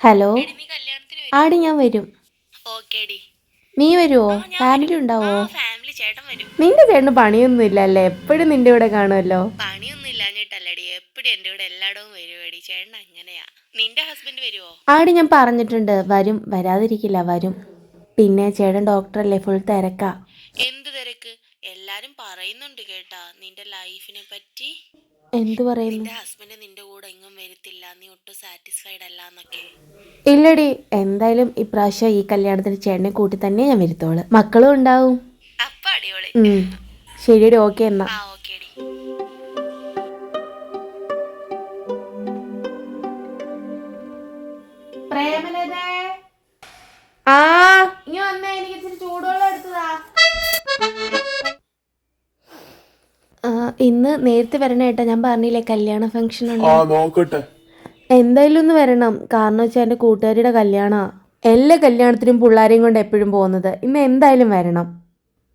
Hello ആടി ഞാൻ വരും. നീ വരുമോ ഫാമിലി ഉണ്ടാവോ നിന്റെ ചേട്ടന് പണിയൊന്നും ഇല്ല അല്ലെ? എപ്പോഴും നിന്റെ കൂടെ കാണുമല്ലോ. പണിയൊന്നും ഇല്ലാഞ്ഞിട്ടല്ലടി എപ്പോഴും എന്റെ കൂടെ എല്ലായിടവും വരുവേടി. ചേട്ടൻ അങ്ങനെയാ. നിന്റെ ഹസ്ബൻഡ് വരുമോ ആടി ഞാൻ പറഞ്ഞിട്ടുണ്ട്. വരും. വരാതിരിക്കില്ല. വരും. പിന്നെ ചേട്ടൻ ഡോക്ടറല്ലേ ഫുൾ തിരക്ക്. എല്ലാരും പറയുന്നുണ്ട് കേട്ടാ നിന്റെ ലൈഫിനെ പറ്റി. എന്തു പറയുന്നു? നിന്റെ ഹസ്ബൻഡ് നിന്റെ കൂടെ എങ്ങും വരത്തില്ല നീ ഒട്ടും സാറ്റിസ്ഫൈഡ് അല്ല എന്നൊക്കെ. ഇല്ലടി എന്തായാലും ഇപ്രാവശ്യം ഈ കല്യാണത്തിന് ചേട്ടനെ കൂട്ടി തന്നെ ഞാൻ വരുത്തോൾ. മക്കളും ഉണ്ടാവും. അപ്പ അടിപൊളി. ശരിയടി ഓക്കെ എന്നാ. ആ ഇന്ന് നേരത്തെ വരണ ഏട്ടാ ഞാൻ പറഞ്ഞില്ലേ കല്യാണ ഫംഗ്ഷൻ ഉണ്ട്. ആ നോക്കട്ടെ. എന്തായാലും ഒന്ന് വരണം. കാരണം വെച്ചാൽ എന്റെ കൂട്ടുകാരിയുടെ കല്യാണാ. എല്ലാ കല്യാണത്തിനും പിള്ളേരെയും കൊണ്ട് എപ്പോഴും പോകുന്നത്. ഇന്ന് എന്തായാലും വരണം.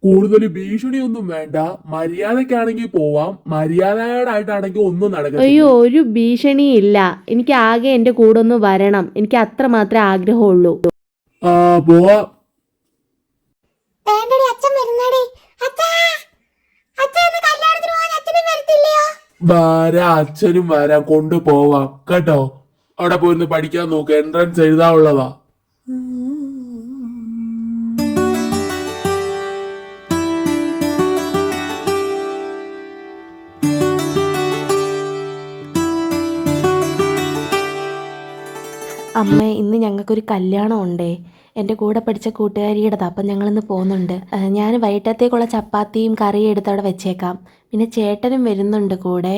കൂടുതൽ ഭീഷണിയൊന്നും വേണ്ട. മര്യാദക്കാണെങ്കിൽ പോവാം. മര്യാദയോടായിട്ടാണെങ്കിൽ ഒന്നും നടക്കും അയ്യോ ഒരു ഭീഷണിയും ഇല്ല. എനിക്ക് ആകെ എന്റെ കൂടെ ഒന്ന് വരണം. എനിക്ക് അത്ര മാത്രമേ ആഗ്രഹമുള്ളൂ. ആ പോവാം. വേണ്ടടി അച്ഛൻ വരുന്നടി അച്ഛാ അച്ഛൻ ഇന്ന് കല്യാണത്തിന് പോകാൻ അച്ഛനും വരത്തില്ലയോ വരാ അച്ഛനും വരാം കൊണ്ടുപോവാം. കേട്ടോ? അവിടെ പോയിരുന്ന് പഠിക്കാൻ നോക്ക്. എൻട്രൻസ് എഴുതാനുള്ളതാ അമ്മ ഇന്ന് ഞങ്ങൾക്കൊരു കല്യാണം ഉണ്ടേ എന്റെ കൂടെ പഠിച്ച കൂട്ടുകാരിയുടെതാണ് അപ്പം ഞങ്ങളിന്ന് പോകുന്നുണ്ട്. ഞാൻ വൈകിട്ടത്തേക്കുള്ള ചപ്പാത്തിയും കറിയും എടുത്ത് അവിടെ വെച്ചേക്കാം. പിന്നെ ചേട്ടനും വരുന്നുണ്ട് കൂടെ.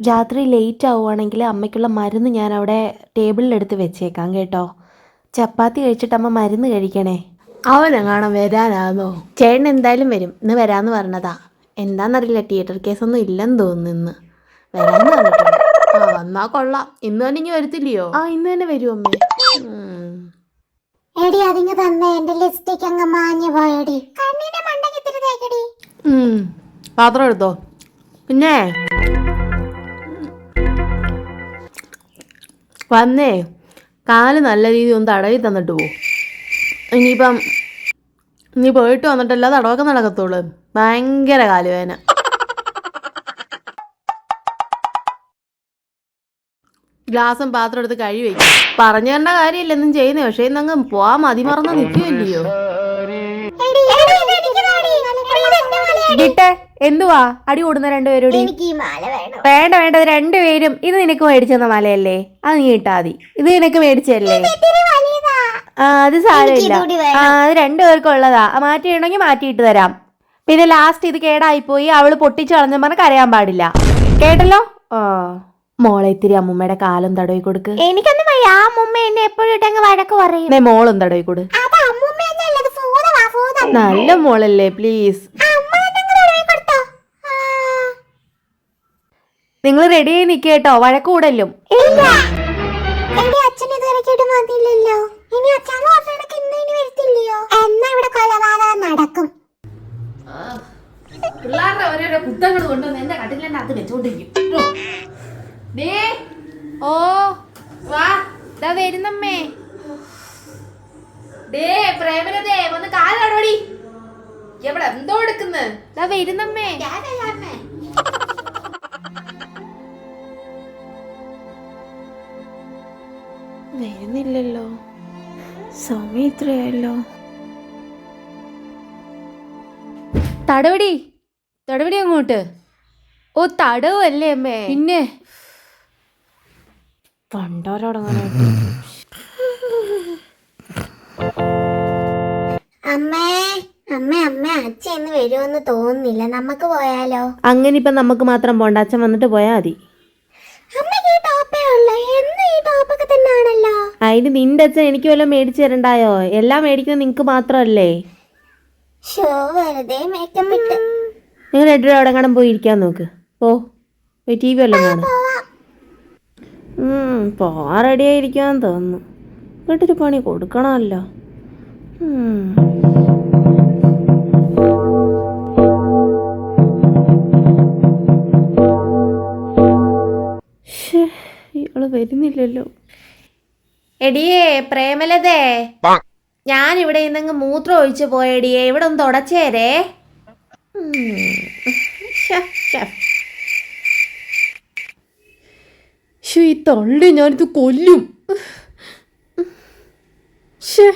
രാത്രി ലേറ്റ് ആവുകയാണെങ്കിൽ അമ്മയ്ക്കുള്ള മരുന്ന് ഞാൻ അവിടെ ടേബിളിലെടുത്ത് വെച്ചേക്കാം കേട്ടോ. ചപ്പാത്തി കഴിച്ചിട്ട് അമ്മ മരുന്ന് കഴിക്കണേ. അവനെങ്ങാണം വരാനാണോ ചേട്ടൻ എന്തായാലും വരും. ഇന്ന് വരാമെന്ന് പറഞ്ഞതാ. എന്താണെന്നറിയില്ല തിയേറ്റർ കേസൊന്നും ഇല്ലെന്ന് തോന്നുന്നു ഇന്ന്. വരാമെന്ന് പറഞ്ഞിട്ടുണ്ട്. ആ വന്നാ കൊള്ളാം. ഇന്ന് തന്നെ ഇനി വരത്തില്ലയോ? ആ ഇന്ന് തന്നെ വരും അമ്മേ. എടി അതിങ്ങ് തന്നെ. എന്റെ ലിപ്സ്റ്റിക് അങ്ങ് മാഞ്ഞു പോയടി. കണ്ണിന്റെ മണ്ടയ്ക്ക് ഇത്തിരി തേക്കടി. പാത്രം എടുത്തോ? പിന്നെ? വന്നേ. കാൽ നല്ല രീതിയിൽ ഒന്ന് തടവി തന്നിട്ട് പോവും ഇനിയിപ്പം നീ പോയിട്ട് വന്നിട്ടല്ല തടവൊക്കെ നടക്കത്തുള്ളൂ. ഭയങ്കര കാലുവേന ഗ്ലാസും പാത്രം എടുത്ത് കഴി വയ്ക്കും പറഞ്ഞു തരേണ്ട കാര്യമില്ല എന്നും ചെയ്യുന്നേ. പക്ഷേ ഇന്നങ്ങ് പോവാൻ മതിമറന്ന് നിൽക്കുമല്ലയോ എടി, എന്തുവാ? അടി കൂടുന്ന രണ്ടുപേരോടി? വേണ്ട വേണ്ട രണ്ടുപേരും ഇത് നിനക്ക് മേടിച്ചെന്ന മലയല്ലേ? അത് നീ ഇട്ടാ മതി. ഇത് നിനക്ക് മേടിച്ചല്ലേ? ആ അത് സാരമില്ല. ആ അത് രണ്ടുപേർക്കും ഉള്ളതാ. മാറ്റി മാറ്റിയിടണമെങ്കിൽ മാറ്റിയിട്ട് തരാം. പിന്നെ ലാസ്റ്റ് ഇത് കേടായിപ്പോയി. അവൾ പൊട്ടിച്ചു കളഞ്ഞു പറഞ്ഞാൽ കരയാൻ പാടില്ല. കേട്ടല്ലോ? ആ. മോളെ ഇത്തിരി അമ്മൂമ്മയുടെ കാലം തടവി കൊടുക്ക്. എനിക്കൊന്നും വയ്യ. ആ അമ്മൂമ്മ എന്നെ എപ്പോഴും ഇട്ടങ്ങ് വഴക്ക് പറയും. മോളും തടവി കൊടു. നല്ല മോളല്ലേ പ്ലീസ് അമ്മ തന്നെ അങ്ങ് തടവി കൊടുത്തോ ആ. നിങ്ങൾ റെഡി ആയി നിൽക്കുക കേട്ടോ വഴക്ക് കൂടല്ലും ഇല്ല. എടി അച്ഛൻ ഇതുവരെക്കായിട്ട് വന്നില്ലല്ലോ. ഇനി അച്ഛൻ പറഞ്ഞിടക്ക് ഇന്ന് ഇനി വരത്തില്ലയോ? എന്നാ ഇവിടെ കൊലപാതകം നടക്കും. പിള്ളേരുടെ ഓരോരോ കുത്തങ്ങൾ കൊണ്ടുവന്ന് എന്റെ കട്ടിലെന്നെ അത് വെച്ചോണ്ടിരിക്കും. ദേ, ഓ വാ. ദാ വരുന്നമ്മേ. ദേ പ്രേമനതേ എവിടെ എന്തോ എടുക്കുന്നു? ദാ വരുന്നമ്മേ. വരുന്നില്ലല്ലോ സമയം ഇത്രയല്ലോ തടവടി തടവടി അങ്ങോട്ട്. ഓ തടവല്ലേ അമ്മേ? പിന്നെ? പണ്ടോരോടങ്ങാനായിട്ട്. അമ്മേ അമ്മേ അമ്മേ അച്ഛൻ ഇന്ന് വരുമെന്ന് തോന്നുന്നില്ല. നമുക്ക് പോയാലോ? അങ്ങനെ ഇപ്പൊ നമുക്ക് മാത്രം പോണ്ട. അച്ഛൻ വന്നിട്ട് പോയാ മതി. അതിന് നിന്റെ അച്ഛൻ എനിക്ക് വല്ലതും മേടിച്ചു തരണ്ടായോ? എല്ലാം മേടിക്കുന്നത് നിങ്ങക്ക് മാത്രല്ലേ നിങ്ങൾ രണ്ടു അവിടെ എങ്ങാനും പോയി ഇരിക്കാൻ നോക്ക്. പോ. പോയി ടി വി വല്ലതും കാണും. പോവാൻ റെഡിയായിരിക്കാൻ തോന്നുന്നു. വീട്ടൊരു പണി കൊടുക്കണമല്ലോ. ഇയാൾ വരുന്നില്ലല്ലോ. എടിയേ പ്രേമലതേ. ഞാൻ ഇവിടെ ഇന്നങ്ങ് മൂത്രം ഒഴിച്ചു പോയടിയേ ഇവിടെ ഒന്ന് തുടച്ചേരേ ഈ തള്ളി ഞാനിത് കൊല്ലും ശ്ശേ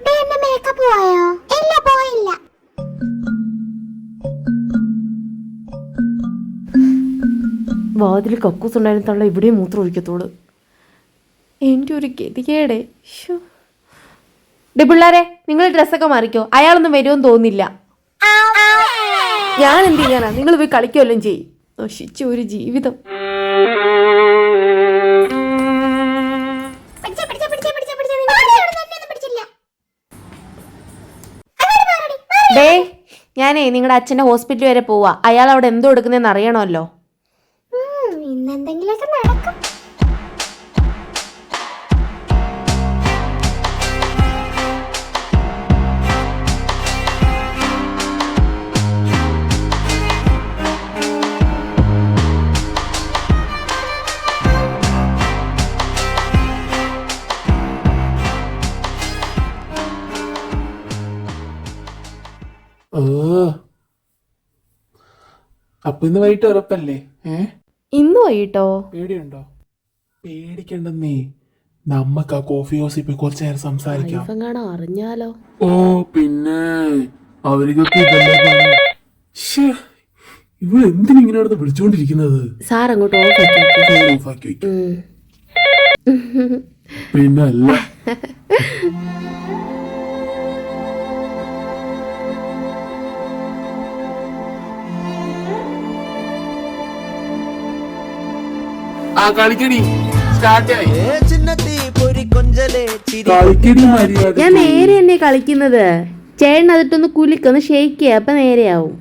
ദേ, എന്റെ മേക്കപ്പ് പോയോ ഇല്ല പോയില്ല വാതിൽ കക്കൂസ് ഉണ്ടായിരുന്ന തള്ള ഇവിടെയും മൂത്രം ഒഴിക്കത്തോളൂ. എന്റെ ഒരു ഗതികേടെ. ഷോ ഡേ പിള്ളേരെ നിങ്ങൾ ഡ്രസ്സൊക്കെ മാറിക്കോ. അയാളൊന്നും വരുമെന്ന് തോന്നില്ല ഞാൻ എന്ത് ചെയ്യാനാ? നിങ്ങൾ പോയി കളിക്കുമല്ലോ ചെയ്യും. നശിച്ച ഒരു ജീവിതം. ഡേ ഞാനേ നിങ്ങളുടെ അച്ഛന്റെ ഹോസ്പിറ്റൽ വരെ പോവാ. അയാൾ അവിടെ എന്തോ എടുക്കുന്നതെന്ന് അറിയണമല്ലോ. ഇന്നെന്തെങ്കിലും ഇന്നെന്തെങ്കിലുമൊക്കെ നടക്കും. ഓ. അപ്പൊ ഇന്ന് വൈകിട്ട് ഉറപ്പല്ലേ? ഏ? ഇന്ന് വൈകിട്ടോ? പേടിയുണ്ടോ? പേടിക്കണ്ടെന്നേ. നമ്മക്ക് ആ കോഫി ഹൗസിൽ കുറച്ചു നേരം സംസാരിക്കാം. കാണാൻ അറിഞ്ഞാലോ? ഓ പിന്നെ അവരിക്കൊക്കെ ഇതല്ലേ പണി. ശ്ശേ, ഇവൾ എന്തിനാ ഇങ്ങനെ അടുത്ത് വിളിച്ചോണ്ടിരിക്കുന്നത്? സാർ അങ്ങോട്ട് ഓഫ് ആക്കി വെക്കും. കളിക്കടി. മര്യാദ ഞാൻ നേരെ തന്നെ കളിക്കുന്നത്? ചേട്ടൻ അതിട്ടൊന്ന് കുലിക്കൊന്ന് ഷെയ്ക്ക് അപ്പൊ നേരെയാവും.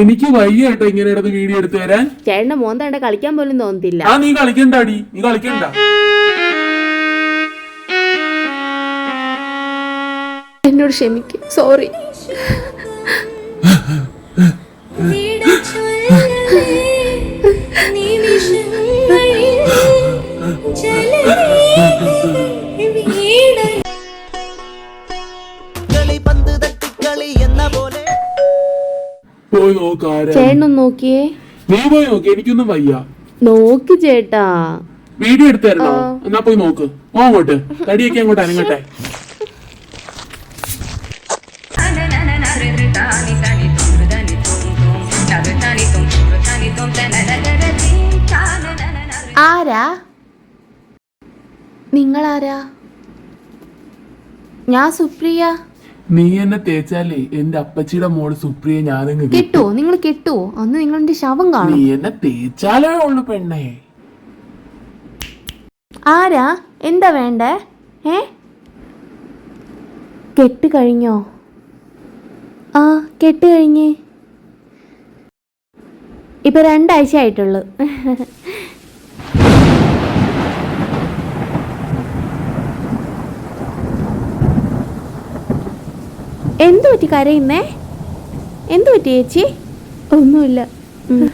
എനിക്ക് വയ്യ കേട്ടോ ഇങ്ങനെ ഇടന്ന് വീഡിയോ എടുത്തു തരാൻ ചേട്ടന്റെ മോൻ തണ്ട കളിക്കാൻ പോലും തോന്നത്തില്ല. ആ നീ കളിക്കണ്ടാടി. നീ കളിക്കണ്ട. എന്നോട് ക്ഷമിക്കും. സോറി ചേട്ടനൊന്ന് നോക്കിയേ. നീ പോയി നോക്കി എനിക്കൊന്നും വയ്യ. നോക്ക് ചേട്ടാ. വീഡിയോ എടുത്തു തരണോ എന്നാ പോയി നോക്ക്. പോ അങ്ങോട്ട്. തടിയൊക്കെ അങ്ങോട്ട് അനങ്ങട്ടെ. ആരാ? നിങ്ങളാരാ? ഞാൻ സുപ്രിയ. നീ എന്നെ തേച്ചാലേ എന്റെ അപ്പച്ചിയുടെ മോൾ സുപ്രിയ ഞാനങ്ങ് കിട്ടും. കിട്ടുവോ നിങ്ങൾ കിട്ടുവോ അന്ന് നിങ്ങളുടെ ശവം കാണും. നീ എന്നെ തേച്ചാലേ ഉള്ളു പെണ്ണേ. ആരാ? എന്താ വേണ്ടേ? ഏ? കെട്ട് കഴിഞ്ഞോ? ആ കെട്ട് കഴിഞ്ഞേ. ഇപ്പൊ രണ്ടാഴ്ച ആയിട്ടുള്ളു എന്തു പറ്റി കരയുന്നേ? എന്തു പറ്റി ചേച്ചി? ഒന്നുമില്ല. എന്താ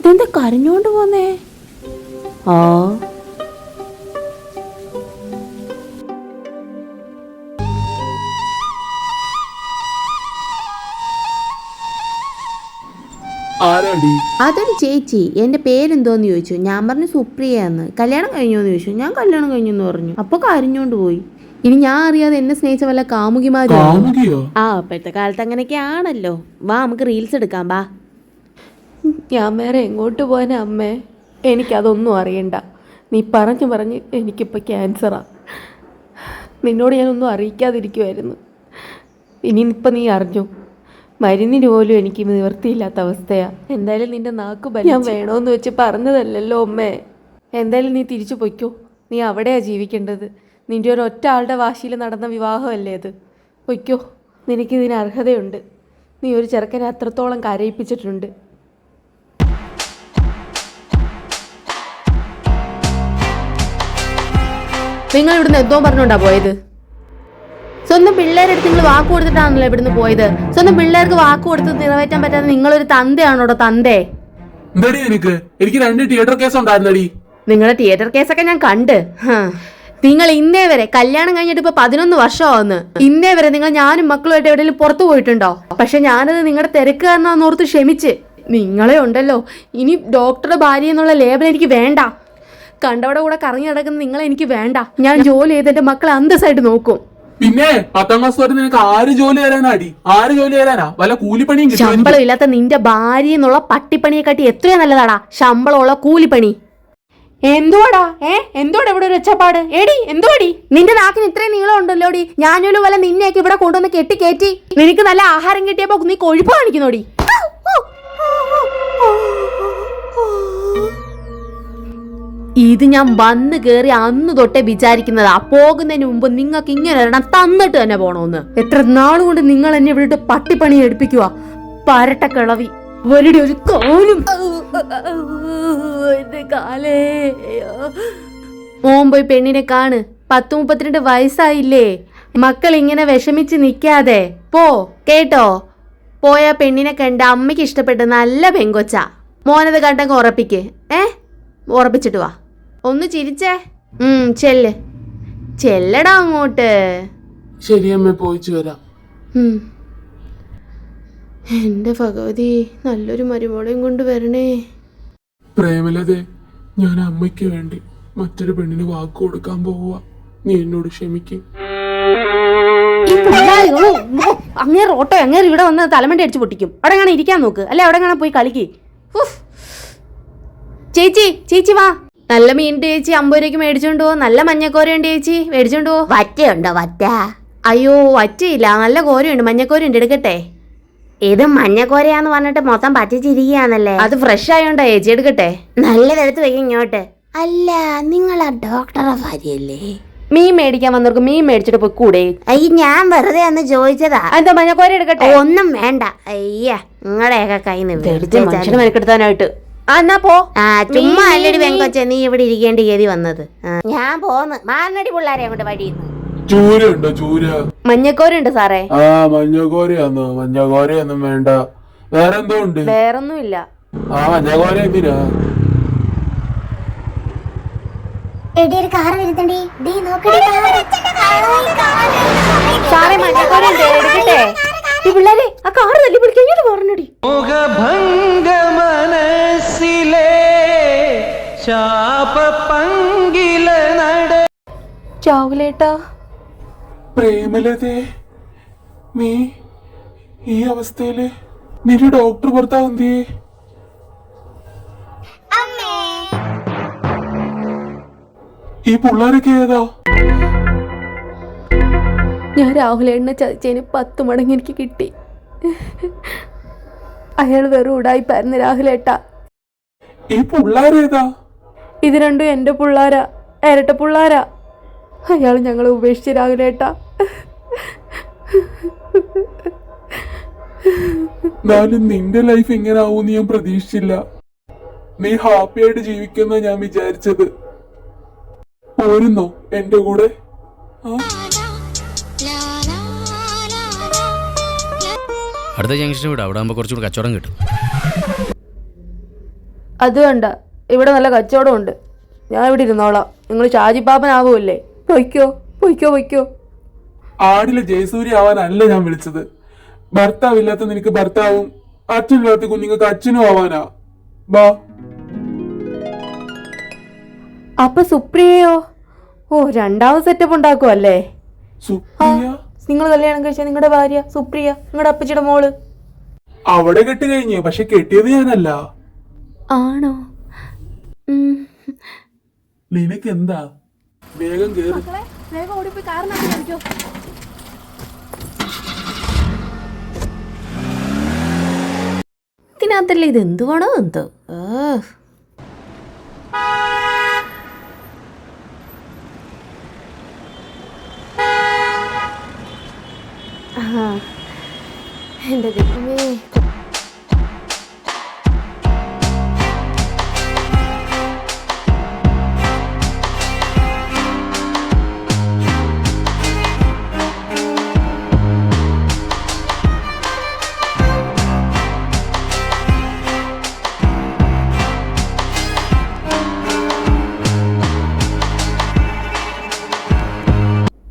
ഇതെന്താ കരഞ്ഞോണ്ട് പോന്നേ? ആ. അതൊരു ചേച്ചി. എന്റെ പേരെന്തോന്ന് ചോദിച്ചു. ഞാൻ പറഞ്ഞു സുപ്രിയ എന്ന് കല്യാണം കഴിഞ്ഞോന്ന് ചോദിച്ചു. ഞാൻ കല്യാണം കഴിഞ്ഞു എന്ന് പറഞ്ഞു. അപ്പൊ കരഞ്ഞോണ്ട് പോയി. ഇനി ഞാൻ അറിയാതെ എന്നെ സ്നേഹിച്ച വല്ല കാമുകിമാരും? കാമുകിയോ? ആ ഇപ്പോഴത്തെ കാലത്ത് അങ്ങനെയൊക്കെ ആണല്ലോ. വാ നമുക്ക് റീൽസ് എടുക്കാം വാ. ഞാൻ വേറെ എങ്ങോട്ട് പോകാനാ അമ്മേ? എനിക്കതൊന്നും അറിയണ്ട. നീ പറഞ്ഞു പറഞ്ഞ് എനിക്കിപ്പോൾ ക്യാൻസറാ നിന്നോട് ഞാനൊന്നും അറിയിക്കാതിരിക്കുമായിരുന്നു ഇനി ഇപ്പം നീ അറിഞ്ഞു. മരുന്നിന് പോലും എനിക്ക് നിവൃത്തിയില്ലാത്ത അവസ്ഥയാ. എന്തായാലും നിന്റെ നാക്ക് ബലി ഞാൻ വേണോന്ന് വെച്ച് പറഞ്ഞതല്ലല്ലോ അമ്മേ. എന്തായാലും നീ തിരിച്ചു പൊയ്ക്കോ. നീ അവിടെയാണ് ജീവിക്കേണ്ടത്. നിന്റെ ഒരു ഒറ്റ ആളുടെ വാശിയിൽ നടന്ന വിവാഹമല്ലേ അത്? ഒയ്ക്കോ നിനക്കിതിന് അർഹതയുണ്ട്. നീ ഒരു ചെറുക്കനെ അത്രത്തോളം കരയിപ്പിച്ചിട്ടുണ്ട്. നിങ്ങൾ ഇവിടുന്ന് എന്തോ പറഞ്ഞോണ്ടാ പോയത്? സ്വന്തം പിള്ളേരെടുത്ത് നിങ്ങൾ വാക്ക് കൊടുത്തിട്ടാണല്ലോ ഇവിടുന്ന് പോയത്. സ്വന്തം പിള്ളേർക്ക് വാക്ക് കൊടുത്ത് നിറവേറ്റാൻ പറ്റാതെ നിങ്ങളൊരു തന്തയാണോടോ തന്തേ? എന്താടി നിനക്ക്? എനിക്ക് രണ്ട് തിയേറ്റർ കേസ് ഉണ്ടായിരുന്നടി. നിങ്ങളുടെ തിയേറ്റർ കേസൊക്കെ ഞാൻ കണ്ട്. നിങ്ങൾ ഇന്നേ വരെ കല്യാണം കഴിഞ്ഞിട്ട് ഇപ്പൊ പതിനൊന്ന് വർഷമാവുന്നു. ഇന്നേ വരെ നിങ്ങൾ ഞാനും മക്കളുമായിട്ട് എവിടെയെങ്കിലും പുറത്തു പോയിട്ടുണ്ടോ? പക്ഷെ ഞാനത് നിങ്ങളുടെ തിരക്ക് കാരണം ഓർത്ത് ക്ഷമിച്ച്. നിങ്ങളെ ഉണ്ടല്ലോ. ഇനി ഡോക്ടറുടെ ഭാര്യ എന്നുള്ള ലേബൽ എനിക്ക് വേണ്ട. കണ്ടവിടെ കൂടെ കറങ്ങി നടക്കുന്ന നിങ്ങളെ എനിക്ക് വേണ്ട. ഞാൻ ജോലി ചെയ്ത് എന്റെ മക്കളെ അന്തസ്സായിട്ട് നോക്കും. പിന്നെ പത്താം ക്ലാസ് വരെ നിനക്ക് ആര് ജോലി തരാനാടി ആര് ജോലി തരാനാ? വല്ല കൂലിപ്പണിയും ശമ്പളം ഇല്ലാത്ത നിന്റെ ഭാര്യ എന്നുള്ള പട്ടിപ്പണിയെ കാട്ടി എത്രയോ നല്ലതാടാ. ശമ്പളമുള്ള കൂലിപ്പണി. എന്തുവാടാ? ഏ? എന്തുവാടാ ഇവിടെ ഒരു ഒച്ചപ്പാട്? എടി എന്തുവാടി? നിന്റെ നാക്കിന് ഇത്രയും നീളം ഉണ്ടല്ലോടി. ഞാനൊരു വല്ല നിന്നെയൊക്കെ ഇവിടെ കൊണ്ടുവന്ന് കെട്ടി കയറ്റി നിനക്ക് നല്ല ആഹാരം കിട്ടിയപ്പോ നീ കൊഴുപ്പ് കാണിക്കുന്നോടി. ഇത് ഞാൻ വന്ന് കേറി അന്ന് തൊട്ടേ വിചാരിക്കുന്നതാ. പോകുന്നതിന് മുമ്പ് നിങ്ങൾക്ക് ഇങ്ങനെ ഒരെണ്ണം തന്നിട്ട് തന്നെ പോണോന്ന്. എത്ര നാളുകൊണ്ട് നിങ്ങൾ എന്നെ ഇവിടെ പട്ടിപ്പണി എടുപ്പിക്കുക പരട്ട കിളവി. ഒരു കോലും. എന്റെ കാലേ. മോൻ പോയി പെണ്ണിനെ കാണ്. പത്ത് മുപ്പത്തിരണ്ട് വയസ്സായില്ലേ. മക്കൾ ഇങ്ങനെ വിഷമിച്ച് നിൽക്കാതെ പോ കേട്ടോ? പോയ പെണ്ണിനെ കണ്ട് അമ്മയ്ക്ക് ഇഷ്ടപ്പെട്ട നല്ല പെങ്കൊച്ച. മോനത് കണ്ടങ്ങ് ഉറപ്പിക്ക്. ഏ? ഉറപ്പിച്ചിട്ട് വാ. ഒന്ന് ചിരിച്ചേ. ഉം ചെല്ല്. ചെല്ലടാ അങ്ങോട്ട്. ശരി അമ്മ പോയിച്ചു വരാം ഉം. എന്റെ ഭഗവതി നല്ലൊരു മരുമോളെയും കൊണ്ട് വരണേ. പ്രേമലതേ ഞാൻ അമ്മയ്ക്ക് വേണ്ടി മറ്റൊരു പെണ്ണിന് വാക്ക് കൊടുക്കാൻ പോവുക. നീ എന്നോട് ക്ഷമിക്കും. അങ്ങേ റോട്ടോ ഓട്ടോ അങ്ങേറ് ഇവിടെ വന്ന് തലമണ്ടി അടിച്ച് പൊട്ടിക്കും. അവിടെ കാണാൻ ഇരിക്കാൻ നോക്ക്. അല്ലെ അവിടെ കാണാൻ പോയി കളിക്ക്. ചേച്ചി ചേച്ചി വാ. നല്ല മീനിന്റെ ചേച്ചി അമ്പത് രൂപയ്ക്ക് മേടിച്ചോണ്ട് പോ. നല്ല മഞ്ഞക്കോരയുണ്ട് ചേച്ചി. മേടിച്ചോണ്ട് പോ. വറ്റയുണ്ടോ വറ്റ? അയ്യോ വറ്റയില്ല. നല്ല കോരയുണ്ട്. മഞ്ഞക്കോരയുണ്ട് എടുക്കട്ടെ. ഇത് മഞ്ഞക്കോരയാന്ന് പറഞ്ഞിട്ട് മൊത്തം പറ്റിച്ചിരിക്കുകയാണല്ലേ? അത് ഫ്രഷ് ആയോണ്ടാ ചേച്ചി എടുക്കട്ടെ? നല്ല നല്ലതെടുത്ത് വെക്കും ഇങ്ങോട്ട്. അല്ല നിങ്ങൾ ആ ഡോക്ടറെ ഭാര്യയല്ലേ? മീൻ മേടിക്കാൻ വന്നവർക്ക് മീൻ മേടിച്ചിട്ട് പോയി കൂടെ. അയ്യ ഞാൻ വെറുതെ ഒന്ന് ചോദിച്ചതാ. എന്താ മഞ്ഞക്കോര എടുക്കട്ടെ? ഒന്നും വേണ്ട. അയ്യ നിങ്ങളുടെയൊക്കെ കൈ നിന്ന് മെനക്കെടുത്താനായിട്ട്. ആ എന്നാ പോ. ആ ചുമ്മാ അല്ലടി വെങ്കൊച്ച നീ ഇവിടെ ഇരിക്കേണ്ടി ഗതി വന്നത്. ഞാൻ പോന്ന്. മാറിനടി പിള്ളേരെ അങ്ങോട്ട് വഴിയുന്നു. ചൂര ഉണ്ടോ ചൂര. മഞ്ഞക്കോരുണ്ട് സാറേ. ആ മഞ്ഞകോരയാന്നോ മഞ്ഞക്കോരയൊന്നും വേണ്ട. വേറെന്തോ ഉണ്ട് വേറൊന്നുമില്ല. ആ മഞ്ഞക്കോര എന്തിനാ? എടി ഒരു കാർ വരുന്നുണ്ടി. ഡീ നോക്കടി സാറേ മഞ്ഞക്കോരുണ്ട് എടുക്കട്ടെ. ഈ പിള്ളേരെ ആ കാർ തല്ലി പിടിക്കാൻ ഇങ്ങോട്ട് പറഞ്ഞടി മോഹഭംഗ മനസ്സിലെ ശാപ പങ്കില നട ചാവുലേട്ടാ പ്രേമലതേ നീ ഈ അവസ്ഥയിൽ നിന്റെ ഡോക്ടർ ഭർത്താവ് എന്തിയേ ഈ പിള്ളേരൊക്കെ ഏതാ? ഞാൻ രാഹുലേണ്ണ ചതിച്ചതിന് പത്ത് മടങ്ങ് എനിക്ക് കിട്ടി. അയാൾ വെറും ഉടായിപ്പായിരുന്നു രാഹുലേട്ടാ ഈ പിള്ളേരേതാ? ഇത് രണ്ടും എന്റെ പിള്ളാരാ ഇരട്ട പിള്ളാരാ. അയാൾ ഞങ്ങളെ ഉപേക്ഷിച്ച് രാഹുലേട്ടാ ഞാനും നിന്റെ ലൈഫ് ഇങ്ങനെ ആവൂന്ന് ഞാൻ പ്രതീക്ഷിച്ചില്ല. നീ ഹാപ്പി ആയിട്ട് ജീവിക്കുന്ന ഞാൻ വിചാരിച്ചത്. പോരുന്നോ എന്റെ കൂടെ? അടുത്ത ജംഗ്ഷൻ വിടാം. അവിടെ ആകുമ്പോൾ കുറച്ചുകൂടി കച്ചവടം കിട്ടും. അത് വേണ്ട. ഇവിടെ നല്ല കച്ചവടമുണ്ട് ഞാൻ ഇവിടെ ഇരുന്നോളാം. നിങ്ങൾ ഷാജി ഷാജിപ്പാപ്പനാവുമല്ലേ പൊയ്ക്കോ പൊയ്ക്കോ പൊയ്ക്കോ. ആടിലെ ജയസൂര്യ ആവാനല്ല ഞാൻ വിളിച്ചത്. ഭർത്താവില്ലാത്ത നിനക്ക് ഭർത്താവും അച്ഛനില്ലാത്ത കുഞ്ഞുങ്ങൾക്ക് അച്ഛനും ആവാനാ. ബാ. അപ്പൊ സുപ്രിയയോ? ഓ രണ്ടാമത് സെറ്റപ്പ് ഉണ്ടാക്കുമല്ലേ സുപ്രിയ? നിങ്ങൾ കല്യാണം കഴിച്ച നിങ്ങളുടെ ഭാര്യ സുപ്രിയ നിങ്ങളുടെ അപ്പച്ചിയുടെ മോൾ. അവിടെ കെട്ടി കഴിഞ്ഞു പക്ഷെ കെട്ടിയത് ഞാനല്ല. ആണോ? നിനക്ക് എന്താ വേഗം കേറി വേഗം ഓടിപ്പോയി കാറിനകത്ത് കയറിക്കോ. ഇതിനകത്തല്ലേ ഇത് എന്തുവാണോ എന്തോ ഏ. ആ. എന്റെ ദൈവമേ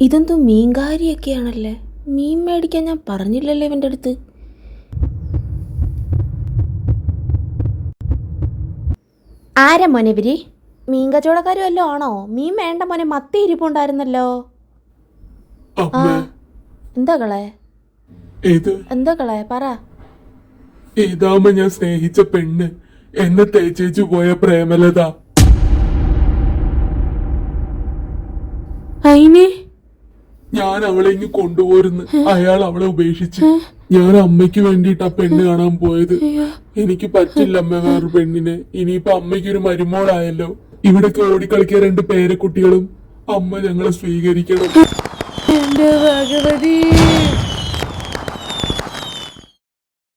ഇതെന്തോ മീൻകാരിയൊക്കെയാണല്ലേ? മീൻ മേടിക്കാൻ ഞാൻ പറഞ്ഞില്ലല്ലോ ഇവന്റെ അടുത്ത്. ആരാ മോനെ ഇവർ? മീൻ കച്ചവടക്കാരും വല്ലതും ആണോ? മീൻ വേണ്ട മോനെ മത്തി ഇരിപ്പുണ്ടായിരുന്നല്ലോ. ആ അമ്മ എന്താ കളെ? എന്താ കളെ? പറ. ഇതാമ ഞാൻ സ്നേഹിച്ച പെണ്ണ്. എന്നെ തേച്ചേച്ചു പോയ പ്രേമലത. അയിന് ഞാൻ അവളെ ഇങ്ങ് കൊണ്ടുപോരുന്നു. അയാൾ അവളെ ഉപേക്ഷിച്ച്. ഞാൻ അമ്മയ്ക്ക് വേണ്ടിട്ട് ആ പെണ്ണ് കാണാൻ പോയത്. എനിക്ക് പറ്റില്ല അമ്മ വേറൊരു പെണ്ണിനെ. ഇനിയിപ്പൊ അമ്മയ്ക്ക് ഒരു മരുമോളായല്ലോ. ഇവിടൊക്കെ ഓടിക്കളിക്കാൻ രണ്ട് പേരക്കുട്ടികളും അമ്മ ഞങ്ങളെ സ്വീകരിക്കണം. എന്റെ